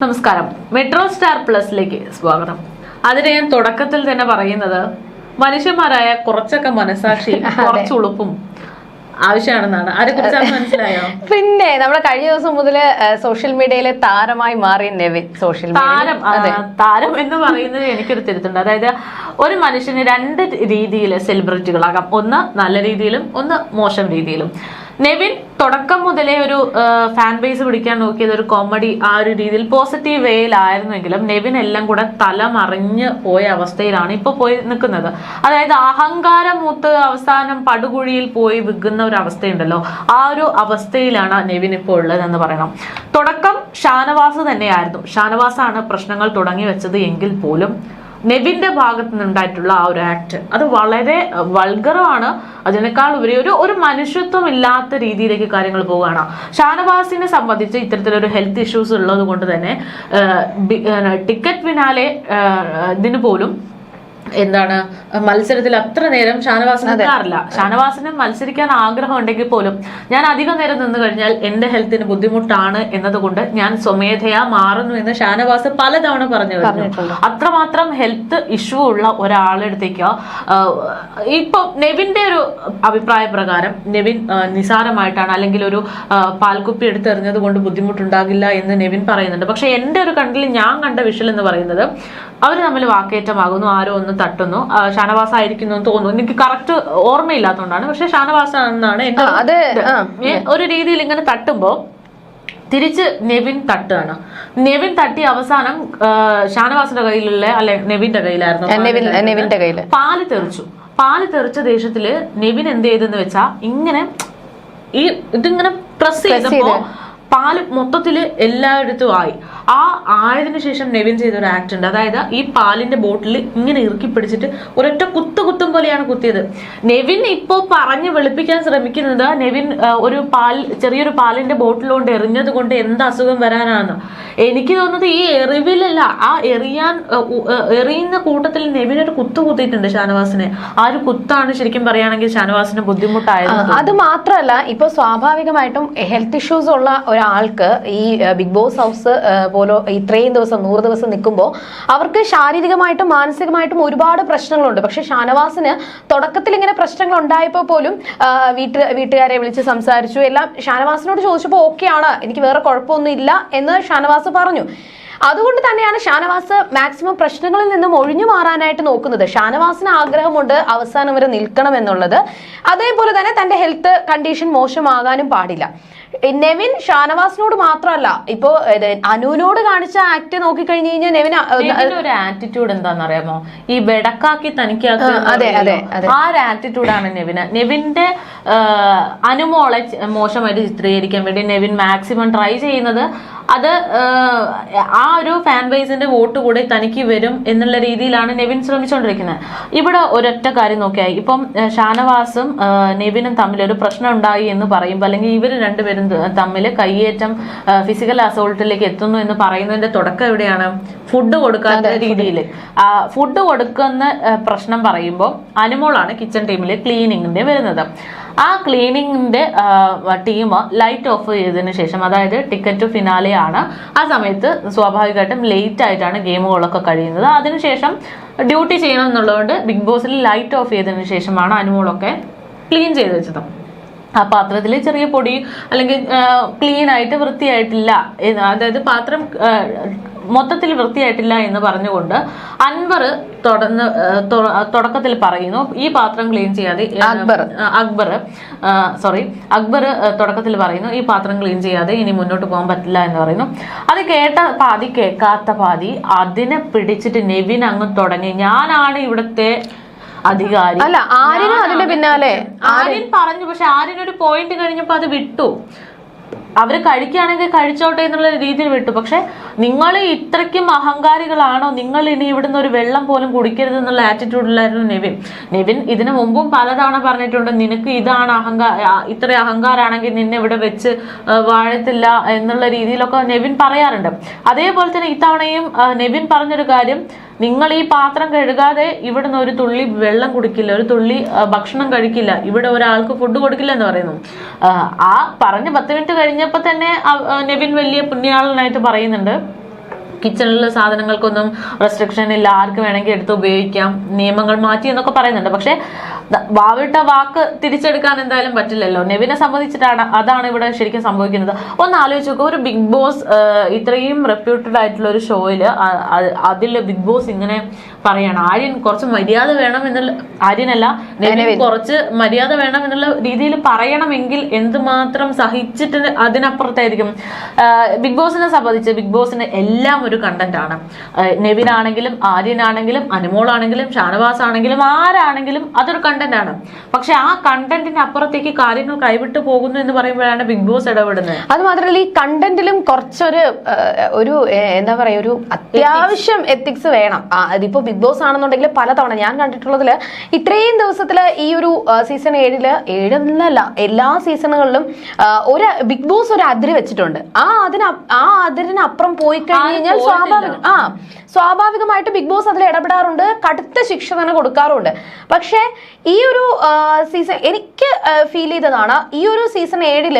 നമസ്കാരം. Metro star പ്ലസിലേക്ക് സ്വാഗതം. അതിന് ഞാൻ തുടക്കത്തിൽ തന്നെ പറയുന്നത് മനുഷ്യന്മാരായ കുറച്ചൊക്കെ മനസാക്ഷി കുറച്ച് ഉളുപ്പും ആവശ്യമാണെന്നാണ്. ആരെ കുറിച്ചാണ് മനസ്സിലായോ? പിന്നെ നമ്മുടെ കഴിഞ്ഞ ദിവസം മുതൽ സോഷ്യൽ മീഡിയയിലെ താരമായി മാറിയ നെവിൻ സോഷ്യൽ താരം താരം എന്ന് പറയുന്നത് എനിക്കൊരു തിരുത്തുണ്ട് അതായത് ഒരു മനുഷ്യന് രണ്ട് രീതിയിൽ സെലിബ്രിറ്റികളാകാം ഒന്ന് നല്ല രീതിയിലും ഒന്ന് മോശം രീതിയിലും. നെവിൻ തുടക്കം മുതലേ ഒരു ഫാൻ ബേസ് പിടിക്കാൻ നോക്കിയത് ഒരു കോമഡി ആ ഒരു രീതിയിൽ പോസിറ്റീവ് വേയിലായിരുന്നെങ്കിലും നെവിൻ എല്ലാം കൂടെ തല മറിഞ്ഞ് പോയ അവസ്ഥയിലാണ് ഇപ്പൊ പോയി നിൽക്കുന്നത്. അതായത് അഹങ്കാരം മൂത്ത് അവസാനം പടുകുഴിയിൽ പോയി വിൽക്കുന്ന ഒരു അവസ്ഥയുണ്ടല്ലോ. ആ ഒരു അവസ്ഥയിലാണ് നെവിൻ ഇപ്പോൾ ഉള്ളതെന്ന് പറയണം. തുടക്കം ഷാനവാസ് തന്നെയായിരുന്നു. ഷാനവാസാണ് പ്രശ്നങ്ങൾ തുടങ്ങി വെച്ചത് എങ്കിൽ പോലും നെവിന്റെ ഭാഗത്ത് നിന്നുണ്ടായിട്ടുള്ള ആ ഒരു ആക്ട് അത് വളരെ വൾഗറാണ് അതിനേക്കാൾ ഉപരി ഒരു ഒരു മനുഷ്യത്വം ഇല്ലാത്ത രീതിയിലേക്ക് കാര്യങ്ങൾ പോവുകയാണ്. ഷാനവാസിനെ സംബന്ധിച്ച് ഇത്തരത്തിലൊരു ഹെൽത്ത് ഇഷ്യൂസ് ഉള്ളത് കൊണ്ട് തന്നെ ടിക്കറ്റ് പിന്നാലെ ഇതിന് പോലും എന്താണ് മത്സരത്തിൽ അത്ര നേരം ഷാനവാസ് എത്താറില്ല ഷാനവാസന് മത്സരിക്കാൻ ആഗ്രഹം ഉണ്ടെങ്കിൽ പോലും ഞാൻ അധികം നേരം നിന്ന് കഴിഞ്ഞാൽ എന്റെ ഹെൽത്തിന് ബുദ്ധിമുട്ടാണ് എന്നതുകൊണ്ട് ഞാൻ സ്വമേധയാ മാറുന്നു എന്ന് ഷാനവാസ് പലതവണ പറഞ്ഞു അത്രമാത്രം ഹെൽത്ത് ഇഷ്യൂ ഉള്ള ഒരാളെടുത്തേക്ക് ഇപ്പൊ നെവിന്റെ ഒരു അഭിപ്രായ പ്രകാരം നെവിൻ നിസാരമായിട്ടാണ് അല്ലെങ്കിൽ ഒരു പാൽക്കുപ്പി എടുത്തെറിഞ്ഞത് കൊണ്ട് ബുദ്ധിമുട്ടുണ്ടാകില്ല എന്ന് നെവിൻ പറയുന്നുണ്ട്. പക്ഷെ എന്റെ ഒരു കണ്ടിൽ ഞാൻ കണ്ട വിഷൽ എന്ന് പറയുന്നത് അവർ തമ്മിൽ വാക്കേറ്റമാകുന്നു ആരോ ഒന്ന് തട്ടുന്നു. ഷാനവാസ ആയിരിക്കുന്നു എന്ന് തോന്നുന്നു. എനിക്ക് കറക്റ്റ് ഓർമ്മയില്ലാത്തതുകൊണ്ടാണ് പക്ഷെ ഷാനവാസ എന്നാണ് എന്റെ ഒരു രീതിയിൽ ഇങ്ങനെ തട്ടുമ്പോ തിരിച്ച് നെവിൻ തട്ടാണ്. നെവിൻ തട്ടി അവസാനം ഷാനവാസിന്റെ കയ്യിലുള്ള അല്ലെ നെവിന്റെ കയ്യിലായിരുന്നു പാൽ തെറിച്ചു. പാൽ തെറിച്ച ദേഷ്യത്തിൽ നെവിൻ എന്ത് ചെയ്തെന്ന് വെച്ചാ ഇങ്ങനെ ഈ ഇതിങ്ങനെ പ്രസ് ചെയ്തപ്പോ പാൽ മൊത്തത്തിൽ എല്ലായിടത്തും ആയി. ആ ആയതിനു ശേഷം നെവിൻ ചെയ്ത ഒരു ആക്ട് ഉണ്ട്. അതായത് ഈ പാലിന്റെ ബോട്ടിൽ ഇങ്ങനെ ഇറുക്കി പിടിച്ചിട്ട് ഒരൊറ്റ കുത്തു കുത്തും പോലെയാണ് കുത്തിയത്. നെവിൻ ഇപ്പോൾ പറഞ്ഞ് വെളുപ്പിക്കാൻ ശ്രമിക്കുന്നത് നെവിൻ ഒരു പാൽ ചെറിയൊരു പാലിന്റെ ബോട്ടിൽ കൊണ്ട് എറിഞ്ഞത് കൊണ്ട് എന്ത് അസുഖം വരാനാണ്. എനിക്ക് തോന്നുന്നത് ഈ എറിവിലല്ല ആ എറിയാൻ എറിയുന്ന കൂട്ടത്തിൽ നെവിൻ ഒരു കുത്തു കുത്തിയിട്ടുണ്ട് ഷാനവാസിനെ. ആ ഒരു കുത്താണ് ശരിക്കും പറയുകയാണെങ്കിൽ ഷാനവാസിന് ബുദ്ധിമുട്ടായത്. അത് മാത്രമല്ല ഇപ്പൊ സ്വാഭാവികമായിട്ടും ഹെൽത്ത് ഇഷ്യൂസ് ഉള്ള ഒരാൾക്ക് ഈ ബിഗ് ബോസ് ഹൗസ് പോലെ ഇത്രയും ദിവസം നൂറ് ദിവസം നിൽക്കുമ്പോൾ അവർക്ക് ശാരീരികമായിട്ടും മാനസികമായിട്ടും ഒരുപാട് പ്രശ്നങ്ങളുണ്ട്. പക്ഷെ ഷാനവാസിന് തുടക്കത്തിൽ ഇങ്ങനെ പ്രശ്നങ്ങൾ ഉണ്ടായപ്പോൾ പോലും വീട്ട് വീട്ടുകാരെ വിളിച്ച് സംസാരിച്ചു. എല്ലാം ഷാനവാസിനോട് ചോദിച്ചപ്പോൾ ഓക്കെ ആണ് എനിക്ക് വേറെ കുഴപ്പമൊന്നും ഇല്ല എന്ന് ഷാനവാസ് പറഞ്ഞു. അതുകൊണ്ട് തന്നെയാണ് ഷാനവാസ് മാക്സിമം പ്രശ്നങ്ങളിൽ നിന്നും ഒഴിഞ്ഞു മാറാനായിട്ട് നോക്കുന്നത്. ഷാനവാസിന് ആഗ്രഹമുണ്ട് അവസാനം വരെ നിൽക്കണം എന്നുള്ളത്. അതേപോലെ തന്നെ തന്റെ ഹെൽത്ത് കണ്ടീഷൻ മോശമാകാനും പാടില്ല. നെവിൻ ഷാനവാസിനോട് മാത്രമല്ല ഇപ്പോ അനുവിനോട് കാണിച്ച ആക്ട് നോക്കിക്കഴിഞ്ഞു കഴിഞ്ഞാൽ നെവിൻ ഒരു ആറ്റിറ്റ്യൂഡ് എന്താണെന്നറിയാമോ? ഈ വെടക്കാക്കി അതെ, അതെ. ആ ഒരു ആറ്റിറ്റ്യൂഡാണ് നെവിന്. നെവിന്റെ അനുമോളെ മോശമായിട്ട് ചിത്രീകരിക്കാൻ വേണ്ടി നെവിൻ മാക്സിമം ട്രൈ ചെയ്യുന്നത് അത് ആ, ഒരു ഫാൻ ബേസിന്റെ വോട്ട് കൂടെ തനിക്ക് വരും എന്നുള്ള രീതിയിലാണ് നെവിൻ ശ്രമിച്ചുകൊണ്ടിരിക്കുന്നത് ഇവിടെ ഒരൊറ്റ കാര്യം നോക്കിയായി. ഇപ്പം ഷാനവാസും നെവിനും തമ്മിൽ ഒരു പ്രശ്നം ഉണ്ടായി എന്ന് പറയുമ്പോൾ അല്ലെങ്കിൽ ഇവർ രണ്ടുപേരും തമ്മിൽ കയ്യേറ്റം ഫിസിക്കൽ അസോൾട്ടിലേക്ക് എത്തുന്നു എന്ന് പറയുന്നതിന്റെ തുടക്കം എവിടെയാണ്? ഫുഡ് കൊടുക്കാത്ത രീതിയിൽ ഫുഡ് കൊടുക്കുന്ന പ്രശ്നം പറയുമ്പോൾ അനുമോളാണ് കിച്ചൺ ടീമിലെ ക്ലീനിങ്ങിന്റെ വരുന്നത്. ആ ക്ലീനിങ്ങിന്റെ ടീം ലൈറ്റ് ഓഫ് ചെയ്തതിനു ശേഷം അതായത് ടിക്കറ്റ് ഫിനാലെ ആണ് ആ സമയത്ത് സ്വാഭാവികമായിട്ടും ലേറ്റ് ആയിട്ടാണ് ഗെയിമുകളൊക്കെ കഴിയുന്നത്. അതിനുശേഷം ഡ്യൂട്ടി ചെയ്യണം എന്നുള്ളതുകൊണ്ട് ബിഗ് ബോസിൽ ലൈറ്റ് ഓഫ് ചെയ്തതിനു ശേഷമാണ് അനുമോളൊക്കെ ക്ലീൻ ചെയ്ത് വെച്ചത്. ആ പാത്രത്തിൽ ചെറിയ പൊടി അല്ലെങ്കിൽ ക്ലീൻ ആയിട്ട് വൃത്തിയായിട്ടില്ല അതായത് പാത്രം മൊത്തത്തിൽ വൃത്തിയായിട്ടില്ല എന്ന് പറഞ്ഞുകൊണ്ട് അൻവർ തുടർന്ന് തുടക്കത്തിൽ പറയുന്നു ഈ പാത്രം ക്ലീൻ ചെയ്യാതെ അക്ബർ. അക്ബർ സോറി അക്ബർ തുടക്കത്തിൽ പറയുന്നു ഈ പാത്രം ക്ലീൻ ചെയ്യാതെ ഇനി മുന്നോട്ട് പോകാൻ പറ്റില്ല എന്ന് പറയുന്നു. അത് കേട്ട പാതി കേൾക്കാത്ത പാതി അതിനെ പിടിച്ചിട്ട് നെവിൻ അങ്ങ് തുടങ്ങി. ഞാനാണ് ഇവിടുത്തെ അധികാരി. അല്ല ആര്യനും അതിന്റെ പിന്നാലെ. ആര്യൻ പറഞ്ഞു പക്ഷെ ആര്യനൊരു ഒരു പോയിന്റ് കഴിഞ്ഞപ്പോ അത് വിട്ടു. അവർ കഴിക്കുകയാണെങ്കിൽ കഴിച്ചോട്ടെ എന്നുള്ള രീതിയിൽ വിട്ടു. പക്ഷെ നിങ്ങൾ ഇത്രയ്ക്കും അഹങ്കാരികളാണോ? നിങ്ങൾ ഇനി ഇവിടുന്ന് ഒരു വെള്ളം പോലും കുടിക്കരുത് എന്നുള്ള ആറ്റിറ്റ്യൂഡിലായിരുന്നു നിവിൻ. നിവിൻ ഇതിനു മുമ്പും പലതവണ പറഞ്ഞിട്ടുണ്ട് നിനക്ക് ഇതാണ് അഹങ്കാര ഇത്ര അഹങ്കാരാണെങ്കിൽ നിന്നെ ഇവിടെ വെച്ച് വാഴത്തില്ല എന്നുള്ള രീതിയിലൊക്കെ നെവിൻ പറയാറുണ്ട്. അതേപോലെ തന്നെ ഇത്തവണയും നെവിൻ പറഞ്ഞൊരു കാര്യം നിങ്ങൾ ഈ പാത്രം കഴുകാതെ ഇവിടുന്ന് ഒരു തുള്ളി വെള്ളം കുടിക്കില്ല ഒരു തുള്ളി ഭക്ഷണം കഴിക്കില്ല ഇവിടെ ഒരാൾക്ക് ഫുഡ് കൊടുക്കില്ല എന്ന് പറയുന്നു. ആ, പറഞ്ഞ് പത്ത് മിനിറ്റ് കഴിഞ്ഞപ്പോൾ തന്നെ നെവിൻ വലിയ പുണ്യാളനായിട്ട് പറയുന്നുണ്ട്. കിച്ചണിലെ സാധനങ്ങൾക്കൊന്നും റെസ്ട്രിക്ഷൻ ഇല്ല. ആർക്ക് വേണമെങ്കിൽ എടുത്ത് ഉപയോഗിക്കാം. നിയമങ്ങൾ മാറ്റി എന്നൊക്കെ പറയുന്നുണ്ട്. പക്ഷെ വാവിട്ട വാക്ക് തിരിച്ചെടുക്കാൻ എന്തായാലും പറ്റില്ലല്ലോ. നെവിനെ സംബന്ധിച്ചിട്ടാണ് അതാണ് ഇവിടെ ശരിക്കും സംഭവിക്കുന്നത്. ഒന്ന് ആലോചിച്ച് നോക്കുക ഒരു ബിഗ് ബോസ് ഇത്രയും റെപ്യൂട്ടഡ് ആയിട്ടുള്ള ഒരു ഷോയിൽ അതിൽ ബിഗ് ബോസ് ഇങ്ങനെ പറയാണ് ആര്യൻ കുറച്ച് മര്യാദ വേണം എന്നുള്ള ആര്യനല്ല കുറച്ച് മര്യാദ വേണം എന്നുള്ള രീതിയിൽ പറയണമെങ്കിൽ എന്തുമാത്രം സഹിച്ചിട്ട് അതിനപ്പുറത്തായിരിക്കും. ബിഗ് ബോസിനെ സംബന്ധിച്ച് ബിഗ് ബോസിന് എല്ലാം ഒരു കണ്ടന്റ് ആണ്. നെവിനാണെങ്കിലും ആര്യനാണെങ്കിലും അനുമോളാണെങ്കിലും ആര്യൻ ആണെങ്കിലും അനുമോൾ ആണെങ്കിലും ഷാനവാസ് ആണെങ്കിലും ആരാണെങ്കിലും അതൊരു കണ്ടന്റ് ആണ്. പക്ഷെ ആ കണ്ടന്റിന് അപ്പുറത്തേക്ക് കാര്യങ്ങൾ കൈവിട്ട് പോകുന്നു എന്ന് പറയുമ്പോഴാണ് ബിഗ് ബോസ് ഇടപെടുന്നത്. അത് മാത്രമല്ല ഈ കണ്ടന്റിലും കുറച്ചൊരു ഒരു എന്താ പറയാ ഒരു അത്യാവശ്യം എത്തിക്സ് വേണം. അതിപ്പോ ബിഗ് ബോസ് ആണെന്നുണ്ടെങ്കിൽ പലതവണ ഞാൻ കണ്ടിട്ടുള്ളതിൽ ഇത്രയും ദിവസത്തിൽ ഈ ഒരു സീസൺ ഏഴിൽ ഏഴെന്നല്ല എല്ലാ സീസണുകളിലും ഒരു ബിഗ് ബോസ് ഒരു അതിര് വെച്ചിട്ടുണ്ട്. ആ അതിന് ആ അതിരിനപ്പുറം പോയി കഴിഞ്ഞാൽ സ്വാഭാവിക ആ സ്വാഭാവികമായിട്ട് ബിഗ് ബോസ് അതിൽ ഇടപെടാറുണ്ട് കടുത്ത ശിക്ഷ തന്നെ കൊടുക്കാറുണ്ട്. പക്ഷേ ഈ ഒരു സീസൺ എനിക്ക് ഫീൽ ചെയ്തതാണ് ഈ ഒരു സീസൺ ഏഴിൽ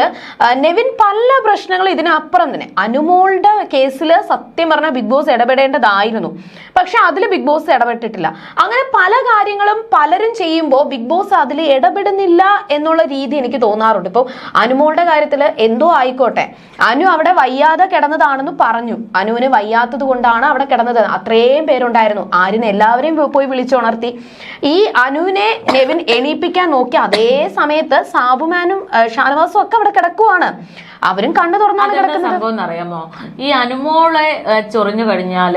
നെവിൻ പല പ്രശ്നങ്ങളും ഇതിനപ്പുറം തന്നെ. അനുമോളുടെ കേസിൽ സത്യം പറഞ്ഞാൽ ബിഗ് ബോസ് ഇടപെടേണ്ടതായിരുന്നു. പക്ഷെ അതിൽ ബിഗ് ബോസ് ഇടപെട്ടിട്ടില്ല. അങ്ങനെ പല കാര്യങ്ങളും പലരും ചെയ്യുമ്പോൾ ബിഗ് ബോസ് അതിൽ ഇടപെടുന്നില്ല എന്നുള്ള രീതി എനിക്ക് തോന്നാറുണ്ട്. ഇപ്പോൾ അനുമോളുടെ കാര്യത്തിൽ എന്തോ ആയിക്കോട്ടെ. അനു അവിടെ വയ്യാതെ കിടന്നതാണെന്ന് പറഞ്ഞു. അനുവിന് വയ്യാത്തത് കൊണ്ടാണ് അവിടെ കിടന്നത്. അത്രയും പേരുണ്ടായിരുന്നു. ആര്യൻ എല്ലാവരെയും പോയി വിളിച്ചുണർത്തി. ഈ അനുവിനെ നെവിൻ എണീപ്പിക്കാൻ നോക്കി അതേ സമയത്ത് സാബുമാനും ഷാനവാസും ഒക്കെ അവിടെ കിടക്കുവാണ്. അവരും കണ്ണു തുറന്നാണ് കിടക്കുന്നത്. സംഭവം എന്നറിയാമോ? ഈ അനുമോളെ ചൊറിഞ്ഞു കഴിഞ്ഞാൽ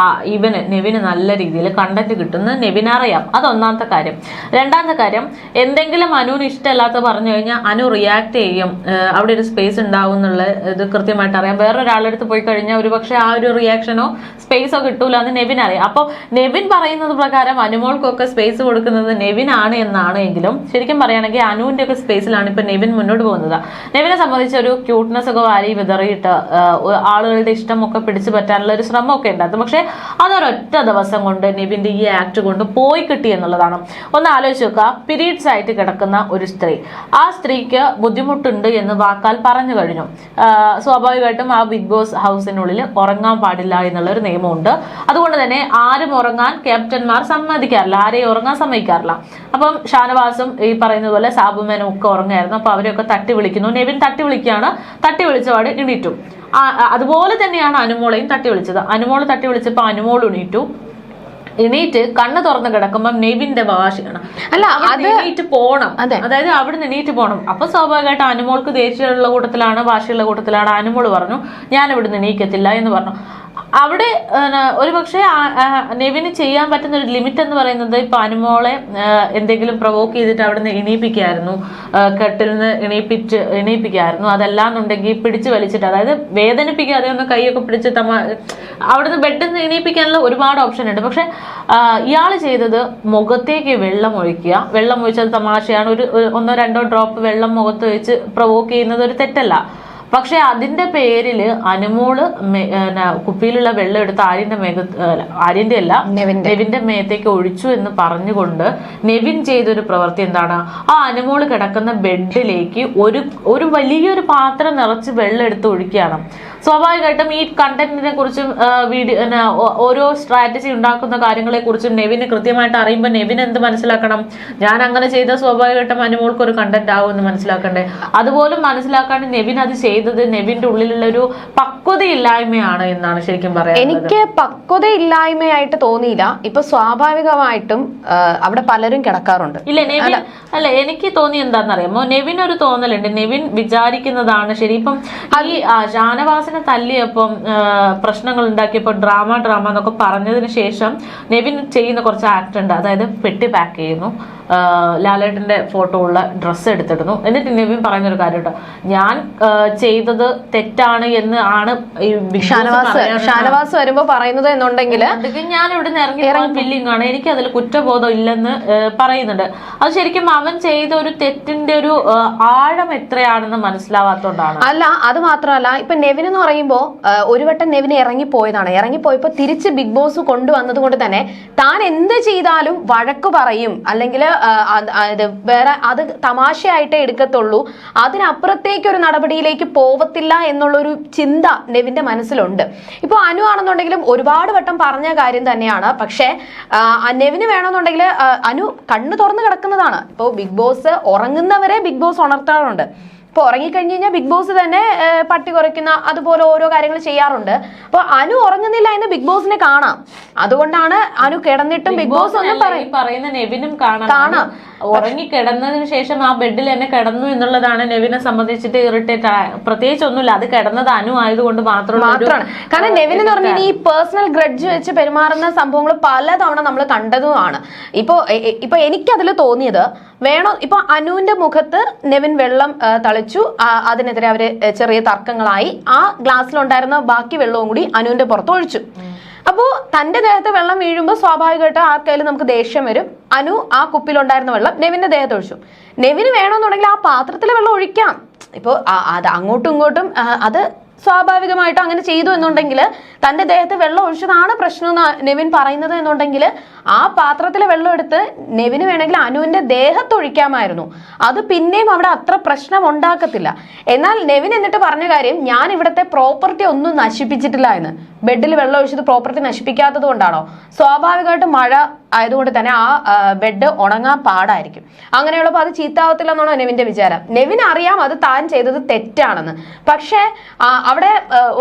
ആ ഇവന് നെവിന് നല്ല രീതിയിൽ കണ്ടന്റ് കിട്ടുന്നത് നെവിന് അറിയാം അത് ഒന്നാമത്തെ കാര്യം. രണ്ടാമത്തെ കാര്യം എന്തെങ്കിലും അനുവിന് ഇഷ്ടമല്ലാത്ത പറഞ്ഞു കഴിഞ്ഞാൽ അനു റിയാക്ട് ചെയ്യും. അവിടെ ഒരു സ്പേസ് ഉണ്ടാവും എന്നുള്ള ഇത് കൃത്യമായിട്ട് അറിയാം. വേറൊരാളുടെ അടുത്ത് പോയി കഴിഞ്ഞാൽ ഒരു പക്ഷേ ആ ഒരു റിയാക്ഷനോ സ്പേസോ കിട്ടൂല എന്ന് നെവിൻ അറിയാം അപ്പോൾ നെവിൻ പറയുന്നത് പ്രകാരം അനുമോൾക്കൊക്കെ സ്പേസ് കൊടുക്കുന്നത് നെവിൻ ആണ് എന്നാണ് എങ്കിലും ശരിക്കും പറയുകയാണെങ്കിൽ അനുവിന്റെ ഒക്കെ സ്പേസിലാണ് ഇപ്പൊ നെവിൻ മുന്നോട്ട് പോകുന്നത്. നെവിനെ സംബന്ധിച്ച് ഒരു ക്യൂട്ട്നെസ് ഒക്കെ വാരി വിതറിയിട്ട് ആളുകളുടെ ഇഷ്ടമൊക്കെ പിടിച്ചു പറ്റാനുള്ള ഒരു ശ്രമമൊക്കെ ഉണ്ടായിരുന്നു. പക്ഷെ അതൊരൊറ്റ ദിവസം കൊണ്ട് നിബിന്റെ ഈ ആക്ട് കൊണ്ട് പോയി കിട്ടി എന്നുള്ളതാണ്. ഒന്ന് ആലോചിച്ച് നോക്കുക. പീരീഡ്സ് ആയിട്ട് കിടക്കുന്ന ഒരു സ്ത്രീ. ആ സ്ത്രീക്ക് ബുദ്ധിമുട്ടുണ്ട് എന്ന് വാക്കാൽ പറഞ്ഞു കഴിഞ്ഞു. സ്വാഭാവികമായിട്ടും ആ ബിഗ് ബോസ് ഹൗസിനുള്ളിൽ ഉറങ്ങാൻ പാടില്ല എന്നുള്ള ഒരു നിയമമുണ്ട്. അതുകൊണ്ട് തന്നെ ആരും ഉറങ്ങാൻ ക്യാപ്റ്റന്മാർ സമ്മതിക്കാറില്ല. ആരെയും ഉറങ്ങാൻ സമ്മതിക്കാറില്ല. അപ്പം ഷാനവാസും ഈ പറയുന്നത് പോലെ സാബുമേനും ഒക്കെ ഉറങ്ങായിരുന്നു. അപ്പൊ അവരെയൊക്കെ തട്ടി വിളിക്കുന്നു. നെവിൻ തട്ടി വിളിക്കുകയാണ്. തട്ടി വിളിച്ചപാട് എണീറ്റു. അതുപോലെ തന്നെയാണ് അനുമോളെയും തട്ടി വിളിച്ചത് അനുമോൾ തട്ടി വിളിച്ചപ്പോൾ അനുമോൾ ഉണീറ്റു എണീറ്റ് കണ്ണ് തുറന്ന് കിടക്കുമ്പോൾ നെവിന്റെ വാശിയാണ്. അല്ല, അത് എണീറ്റ് പോണം. അതെ. അതായത് അവിടെ എണീറ്റ് പോണം. അപ്പൊ സ്വാഭാവികമായിട്ട് അനുമോൾക്ക് ദേഷ്യമുള്ള കൂട്ടത്തിലാണ് വാശിയുള്ള കൂട്ടത്തിലാണ്. അനുമോൾ പറഞ്ഞു ഞാൻ ഇവിടുന്ന് എണീക്കത്തില്ല എന്ന് പറഞ്ഞു. അവിടെ ഒരു പക്ഷേ നെവിന് ചെയ്യാൻ പറ്റുന്ന ഒരു ലിമിറ്റ് എന്ന് പറയുന്നത് ഇപ്പൊ അനുമോളെ എന്തെങ്കിലും പ്രൊവോക്ക് ചെയ്തിട്ട് അവിടെ എണീപ്പിക്കായിരുന്നു. ഇണീപ്പിക്കായിരുന്നു കെട്ടിൽ നിന്ന് എണീപ്പിച്ച് എണീപ്പിക്കായിരുന്നു. അതല്ലാന്നുണ്ടെങ്കിൽ പിടിച്ചു വലിച്ചിട്ട് അതായത് വേദനിപ്പിക്കാതെ ഒന്ന് കൈയൊക്കെ പിടിച്ച് തമ അവിടുന്ന് ബെഡിൽ നിന്ന് എണീപ്പിക്കാനുള്ള ഒരുപാട് ഓപ്ഷൻ ഉണ്ട്. പക്ഷെ ഇയാൾ ചെയ്തത് മുഖത്തേക്ക് വെള്ളം ഒഴിക്കുക. വെള്ളം ഒഴിച്ചത് തമാശയാണ്. ഒരു ഒന്നോ രണ്ടോ ഡ്രോപ്പ് വെള്ളം മുഖത്ത് വെച്ച് പ്രൊവോക്ക് ചെയ്യുന്നത് ഒരു തെറ്റല്ല. പക്ഷെ അതിന്റെ പേരിൽ അനുമോൾ കുപ്പിയിലുള്ള വെള്ളം എടുത്ത് ആര്യന്റെ മേഘ ആര്യന്റെ അല്ല നെവിന്റെ. മേത്തേക്ക് ഒഴിച്ചു എന്ന് പറഞ്ഞുകൊണ്ട് നെവിൻ ചെയ്തൊരു പ്രവൃത്തി എന്താണ്? ആ അനുമോൾ കിടക്കുന്ന ബെഡിലേക്ക് ഒരു ഒരു വലിയൊരു പാത്രം നിറച്ച് വെള്ളം എടുത്ത് ഒഴിക്കുകയാണ്. സ്വാഭാവികമായിട്ടും ഈ കണ്ടന്റിനെ കുറിച്ചും വീഡിയോ ഓരോ സ്ട്രാറ്റജി ഉണ്ടാക്കുന്ന കാര്യങ്ങളെ കുറിച്ചും നെവിന് കൃത്യമായിട്ട് അറിയുമ്പോൾ നെവിൻ എന്ത് മനസ്സിലാക്കണം? ഞാൻ അങ്ങനെ ചെയ്ത സ്വാഭാവികമായിട്ടും അനുമോൾക്ക് ഒരു കണ്ടന്റ് ആവും എന്ന് മനസ്സിലാക്കണ്ടേ? അതുപോലും മനസ്സിലാക്കാണ്ട് നെവിൻ അത് ചെയ്തത് നെവിന്റെ ഉള്ളിലുള്ള ഒരു പക്വതയില്ലായ്മയാണ് എന്നാണ് ശരിക്കും പറയുന്നത് എനിക്ക് പക്വതയില്ലായ്മയായിട്ട് തോന്നിയില്ല. ഇപ്പൊ സ്വാഭാവികമായിട്ടും അവിടെ പലരും കിടക്കാറുണ്ട്. ഇല്ല നെവിൻ അല്ല. എനിക്ക് തോന്നി എന്താണെന്നറിയാമോ? നെവിൻ ഒരു തോന്നലുണ്ട്. നെവിൻ വിചാരിക്കുന്നതാണ് ശരി. ഇപ്പം ഈ ഷാനവാസിനെ തല്ലിയപ്പം പ്രശ്നങ്ങൾ ഉണ്ടാക്കിയപ്പോൾ ഡ്രാമ ഡ്രാമ എന്നൊക്കെ പറഞ്ഞതിന് ശേഷം നെവിൻ ചെയ്യുന്ന കുറച്ച് ആക്ട് ഉണ്ട് അതായത് പെട്ടി പാക്ക് ചെയ്യുന്നു. ആ, ലാലേട്ടന്റെ ഫോട്ടോ ഉള്ള ഡ്രസ്സ് എടുത്തിടുന്നു. എന്നിട്ട് നിവിൻ പറയുന്നൊരു കാര്യം കേട്ടോ ഞാൻ ചെയ്തത് തെറ്റാണ് എന്ന് ആണ് ഷാനവാസ് ഷാനവാസ് വരുമ്പോ പറയുന്നത് എന്നുണ്ടെങ്കിൽ ഞാൻ ഇവിടെ നിന്ന് ഇറങ്ങി പോകാൻ ആണ്. എനിക്ക് അതിൽ കുറ്റബോധം ഇല്ലെന്ന് പറയുന്നുണ്ട്. അത് ശരിക്കും അവൻ ചെയ്ത ഒരു തെറ്റിന്റെ ഒരു ആഴം എത്രയാണെന്ന് മനസ്സിലാവാത്തോണ്ടാണ്. അല്ല അത് മാത്രമല്ല ഇപ്പൊ നെവിൻ എന്ന് പറയുമ്പോ ഒരു വട്ടം നെവിൻ ഇറങ്ങിപ്പോയതാണ് ഇറങ്ങിപ്പോയപ്പോ തിരിച്ച് ബിഗ് ബോസ് കൊണ്ടുവന്നത് കൊണ്ട് തന്നെ താൻ എന്ത് ചെയ്താലും വഴക്ക് പറയും. അല്ലെങ്കിൽ അത് വേറെ അത് തമാശയായിട്ടേ എടുക്കത്തുള്ളൂ. അതിനപ്പുറത്തേക്ക് ഒരു നടപടിയിലേക്ക് പോവത്തില്ല എന്നുള്ളൊരു ചിന്ത നെവിന്റെ മനസ്സിലുണ്ട്. ഇപ്പോൾ അനു ആണെന്നുണ്ടെങ്കിലും ഒരുപാട് വട്ടം പറഞ്ഞ കാര്യം തന്നെയാണ്. പക്ഷേ നെവിന് വേണമെന്നുണ്ടെങ്കിൽ അനു കണ്ണു തുറന്ന് കിടക്കുന്നതാണ്. ഇപ്പോൾ ബിഗ് ബോസ് ഉറങ്ങുന്നവരെ ബിഗ് ബോസ് ഉണർത്താറുണ്ട്. ഇപ്പൊ ഉറങ്ങിക്കഴിഞ്ഞ് കഴിഞ്ഞാൽ ബിഗ് ബോസ് തന്നെ പട്ടി കുറയ്ക്കുന്ന അതുപോലെ ഓരോ കാര്യങ്ങൾ ചെയ്യാറുണ്ട്. അപ്പൊ അനു ഉറങ്ങുന്നില്ല എന്ന് ബിഗ് ബോസിനെ കാണാം. അതുകൊണ്ടാണ് അനു കിടന്നിട്ടും ബിഗ് ബോസ് ഒന്നും പറയുന്ന നെവിനും കാണാം. കാണാം. ഉറങ്ങി കിടന്നതിന് ശേഷം ആ ബെഡിൽ തന്നെ കിടന്നു എന്നുള്ളതാണ് നെവിനെ സംബന്ധിച്ചിട്ട് ഇറിറ്റേറ്റ് പ്രത്യേകിച്ച് ഒന്നുമില്ല. അത് കിടന്നത് അനു ആയതുകൊണ്ട് മാത്രമാണ്. കാരണം നെവിൻ എന്ന് പറഞ്ഞാൽ ഈ പേഴ്സണൽ ഗ്രഡ്ജ് വെച്ച് പെരുമാറുന്ന സംഭവങ്ങൾ പലതവണ നമ്മൾ കണ്ടതുമാണ്. ഇപ്പോ ഇപ്പൊ എനിക്കതിൽ തോന്നിയത് വേണോ? ഇപ്പൊ അനുവിന്റെ മുഖത്ത് നെവിൻ വെള്ളം തളിച്ചു. അതിനെതിരെ അവർ ചെറിയ തർക്കങ്ങളായി. ആ ഗ്ലാസ്സിലുണ്ടായിരുന്ന ബാക്കി വെള്ളവും കൂടി അനുവിന്റെ പുറത്ത് ഒഴിച്ചു. അപ്പോ തന്റെ ദേഹത്ത് വെള്ളം വീഴുമ്പോൾ സ്വാഭാവികമായിട്ട് ആർക്കായാലും നമുക്ക് ദേഷ്യം വരും. അനു ആ കുപ്പിയിലുണ്ടായിരുന്ന വെള്ളം നെവിന്റെ ദേഹത്ത് ഒഴിച്ചു. നെവിന് വേണമെന്നുണ്ടെങ്കിൽ ആ പാത്രത്തിലെ വെള്ളം ഒഴിക്കാം. ഇപ്പോ അത് അങ്ങോട്ടും ഇങ്ങോട്ടും അത് സ്വാഭാവികമായിട്ടും അങ്ങനെ ചെയ്തു എന്നുണ്ടെങ്കിൽ തന്റെ ദേഹത്ത് വെള്ളം ഒഴിച്ചതാണ് പ്രശ്നം എന്ന് നെവിൻ പറയുന്നത് എന്നുണ്ടെങ്കിൽ ആ പാത്രത്തിലെ വെള്ളം എടുത്ത് നെവിന് വേണമെങ്കിൽ അനുവിന്റെ ദേഹത്ത് ഒഴിക്കാമായിരുന്നു. അത് പിന്നെയും അവിടെ അത്ര പ്രശ്നം ഉണ്ടാക്കത്തില്ല. എന്നാൽ നെവിൻ എന്നിട്ട് പറഞ്ഞ കാര്യം ഞാൻ ഇവിടുത്തെ പ്രോപ്പർട്ടി ഒന്നും നശിപ്പിച്ചിട്ടില്ല എന്ന്. ബെഡിൽ വെള്ളം ഒഴിച്ചത് പ്രോപ്പർട്ടി നശിപ്പിക്കാത്തത് കൊണ്ടാണോ? സ്വാഭാവികമായിട്ട് മഴ ആയതുകൊണ്ട് തന്നെ ആ ബെഡ് ഉണങ്ങാൻ പാടായിരിക്കും. അങ്ങനെയുള്ളപ്പോൾ അത് ചീത്താവത്തില്ല എന്നാണോ നെവിന്റെ വിചാരം? നെവിൻ അറിയാം അത് താൻ ചെയ്തത് തെറ്റാണെന്ന്. പക്ഷേ അവിടെ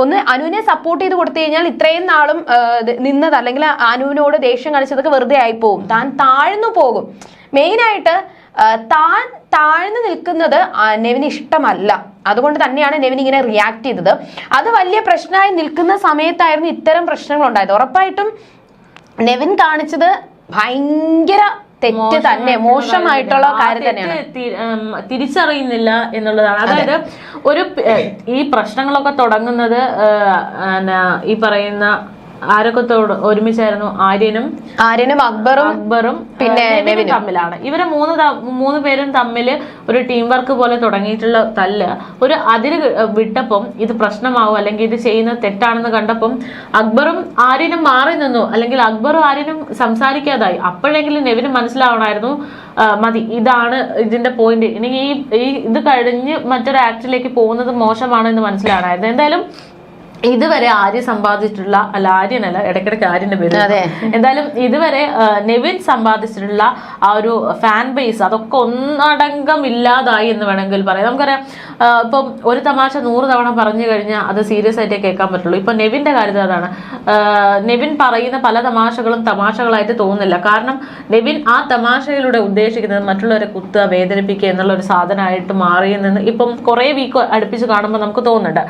ഒന്ന് അനുവിനെ സപ്പോർട്ട് ചെയ്ത് കൊടുത്തു കഴിഞ്ഞാൽ ഇത്രയും നാളും നിന്നത് അല്ലെങ്കിൽ അനുവിനോട് ദേഷ്യം കളിച്ചതൊക്കെ വെറുതെ ആയിപ്പോവും. താൻ താഴ്ന്നു പോകും. മെയിനായിട്ട് താൻ താഴ്ന്നു നിൽക്കുന്നത് നെവിന് ഇഷ്ടമല്ല. അതുകൊണ്ട് തന്നെയാണ് നെവിൻ ഇങ്ങനെ റിയാക്ട് ചെയ്തത്. അത് വലിയ പ്രശ്നമായി നിൽക്കുന്ന സമയത്തായിരുന്നു ഇത്തരം പ്രശ്നങ്ങൾ ഉണ്ടായത് ഉറപ്പായിട്ടും നെവിൻ കാണിച്ചത് ഭയങ്കര തെറ്റ് തന്നെ മോശമായിട്ടുള്ള കാര്യം തന്നെയാണ്. തിരിച്ചറിയുന്നില്ല എന്നുള്ളതാണ്. അതായത് ഒരു ഈ പ്രശ്നങ്ങളൊക്കെ തുടങ്ങുന്നത് ഈ പറയുന്ന ആരൊക്കെ ഒരുമിച്ചായിരുന്നു? ആര്യനും ആര്യനും അക്ബറും അക്ബറും പിന്നെ തമ്മിലാണ്. ഇവരെ മൂന്ന് മൂന്ന് പേരും തമ്മിൽ ഒരു ടീം വർക്ക് പോലെ തുടങ്ങിയിട്ടുള്ള തല്ല്. ഒരു അതിര് വിട്ടപ്പം ഇത് പ്രശ്നമാവും അല്ലെങ്കിൽ ഇത് ചെയ്യുന്നത് തെറ്റാണെന്ന് കണ്ടപ്പം അക്ബറും ആര്യനും മാറി നിന്നു. അല്ലെങ്കിൽ അക്ബറും ആര്യനും സംസാരിക്കാതായി. അപ്പോഴെങ്കിലും നെവിന് മനസ്സിലാവണമായിരുന്നു മതി ഇതാണ് ഇതിന്റെ പോയിന്റ് ഇനി ഈ ഇത് കഴിഞ്ഞ് മറ്റൊരു ആക്ടിലേക്ക് പോകുന്നത് മോശമാണ് എന്ന് മനസ്സിലാവണമായിരുന്നു. എന്തായാലും ഇതുവരെ ആര്യ സമ്പാദിച്ചിട്ടുള്ള അല്ല ആര്യനല്ല ഇടയ്ക്കിടയ്ക്ക് ആര്യന്റെ പേര് എന്തായാലും ഇതുവരെ നെവിൻ സമ്പാദിച്ചിട്ടുള്ള ആ ഒരു ഫാൻ ബേസ് അതൊക്കെ ഒന്നടങ്കം ഇല്ലാതായി എന്ന് വേണമെങ്കിൽ പറയാം. നമുക്കറിയാം ഇപ്പൊ ഒരു തമാശ നൂറ് തവണ പറഞ്ഞു കഴിഞ്ഞാൽ അത് സീരിയസ് ആയിട്ടേ കേൾക്കാൻ പറ്റുള്ളൂ. ഇപ്പൊ നെവിന്റെ കാര്യത്തിൽ അതാണ്. നെവിൻ പറയുന്ന പല തമാശകളും തമാശകളായിട്ട് തോന്നുന്നില്ല. കാരണം നെവിൻ ആ തമാശയിലൂടെ ഉദ്ദേശിക്കുന്നത് മറ്റുള്ളവരെ കുത്തുക വേദനിപ്പിക്കുക എന്നുള്ള ഒരു സാധനമായിട്ട് മാറിയെന്ന് ഇപ്പം കുറെ വീക്ക് അടുപ്പിച്ച് കാണുമ്പോൾ നമുക്ക് തോന്നുന്നുണ്ട്.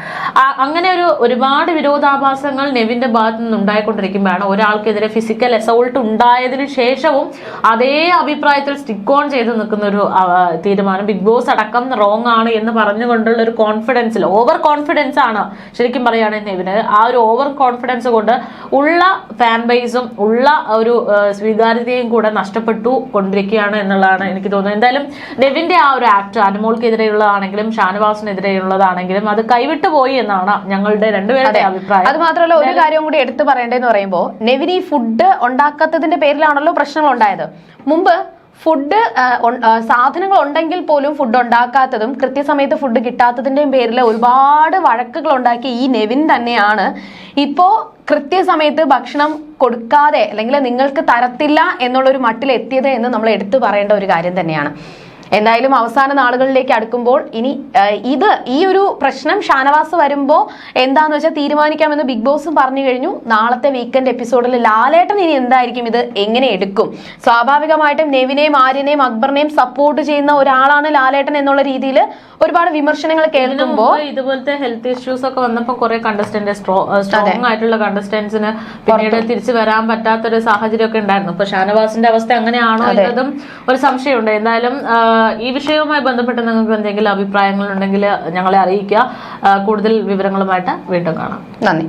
അങ്ങനെ ഒരു ഒരു ഒരുപാട് വിരോധാഭാസങ്ങൾ നെവിന്റെ ഭാഗത്ത് നിന്ന് ഉണ്ടായിക്കൊണ്ടിരിക്കുമ്പോഴാണ് ഒരാൾക്കെതിരെ ഫിസിക്കൽ അസോൾട്ട് ഉണ്ടായതിനു ശേഷവും അതേ അഭിപ്രായത്തിൽ സ്റ്റിക്ക് ഓൺ ചെയ്ത് നിൽക്കുന്ന ഒരു തീരുമാനം. ബിഗ് ബോസ് അടക്കം റോങ് ആണ് എന്ന് പറഞ്ഞുകൊണ്ടുള്ള ഒരു കോൺഫിഡൻസിൽ ഓവർ കോൺഫിഡൻസ് ആണ് ശരിക്കും പറയുകയാണെങ്കിൽ നെവിന്. ആ ഒരു ഓവർ കോൺഫിഡൻസ് കൊണ്ട് ഉള്ള ഫാൻ ബേസും ഉള്ള ഒരു സ്വീകാര്യതയും കൂടെ നഷ്ടപ്പെട്ടു കൊണ്ടിരിക്കുകയാണ് എന്നുള്ളതാണ് എനിക്ക് തോന്നുന്നത്. എന്തായാലും നെവിന്റെ ആ ഒരു ആക്ട് അനുമോൾക്കെതിരെയുള്ളതാണെങ്കിലും ഷാനവാസിനെതിരെയുള്ളതാണെങ്കിലും അത് കൈവിട്ടു പോയി എന്നാണ് ഞങ്ങളുടെ രണ്ടുപേരുടെ അഭിപ്രായം. അത് മാത്രമല്ല ഒരു കാര്യം കൂടി എടുത്തു പറയേണ്ടതെന്ന് പറയുമ്പോൾ നെവിനി ഈ ഫുഡ് ഉണ്ടാക്കാത്തതിന്റെ പേരിലാണല്ലോ പ്രശ്നങ്ങൾ ഉണ്ടായത്. മുമ്പ് ഫുഡ് സാധനങ്ങൾ ഉണ്ടെങ്കിൽ പോലും ഫുഡ് ഉണ്ടാക്കാത്തതും കൃത്യസമയത്ത് ഫുഡ് കിട്ടാത്തതിന്റെയും പേരിൽ ഒരുപാട് വഴക്കുകൾ ഉണ്ടാക്കിയ ഈ നെവിൻ തന്നെയാണ്. ഇപ്പോ കൃത്യസമയത്ത് ഭക്ഷണം കൊടുക്കാതെ അല്ലെങ്കിൽ നിങ്ങൾക്ക് തരത്തില്ല എന്നുള്ളൊരു മട്ടിൽ എത്തിയത് എന്ന് നമ്മൾ എടുത്തു പറയേണ്ട ഒരു കാര്യം തന്നെയാണ്. എന്തായാലും അവസാന നാളുകളിലേക്ക് അടുക്കുമ്പോൾ ഇനി ഇത് ഈ ഒരു പ്രശ്നം ഷാനവാസ് വരുമ്പോൾ എന്താന്ന് വെച്ചാൽ തീരുമാനിക്കാമെന്ന് ബിഗ് ബോസും പറഞ്ഞു കഴിഞ്ഞു. നാളത്തെ വീക്കെൻഡ് എപ്പിസോഡിൽ ലാലേട്ടൻ ഇനി എന്തായിരിക്കും ഇത് എങ്ങനെ എടുക്കും? സ്വാഭാവികമായിട്ടും നെവിനെയും ആര്യനെയും അക്ബറിനെയും സപ്പോർട്ട് ചെയ്യുന്ന ഒരാളാണ് ലാലേട്ടൻ എന്നുള്ള രീതിയിൽ ഒരുപാട് വിമർശനങ്ങൾ കേൾക്കുമ്പോൾ ഇതുപോലത്തെ ഹെൽത്ത് ഇഷ്യൂസ് ഒക്കെ വന്നപ്പോൾ കുറെ കണ്ടസ്റ്റന്റ് സ്ട്രോങ് ആയിട്ടുള്ള കണ്ടസ്റ്റന്റ്സിന് പിന്നീട് തിരിച്ചു വരാൻ പറ്റാത്തൊരു സാഹചര്യം ഒക്കെ ഉണ്ടായിരുന്നു. ഇപ്പൊ ഷാനവാസിന്റെ അവസ്ഥ അങ്ങനെയാണോ എന്നതും ഒരു സംശയമുണ്ട്. എന്തായാലും ഈ വിഷയവുമായി ബന്ധപ്പെട്ട് നിങ്ങൾക്ക് എന്തെങ്കിലും അഭിപ്രായങ്ങളുണ്ടെങ്കിൽ ഞങ്ങളെ അറിയിക്കുക. കൂടുതൽ വിവരങ്ങളുമായിട്ട് വീണ്ടും കാണാം. നന്ദി.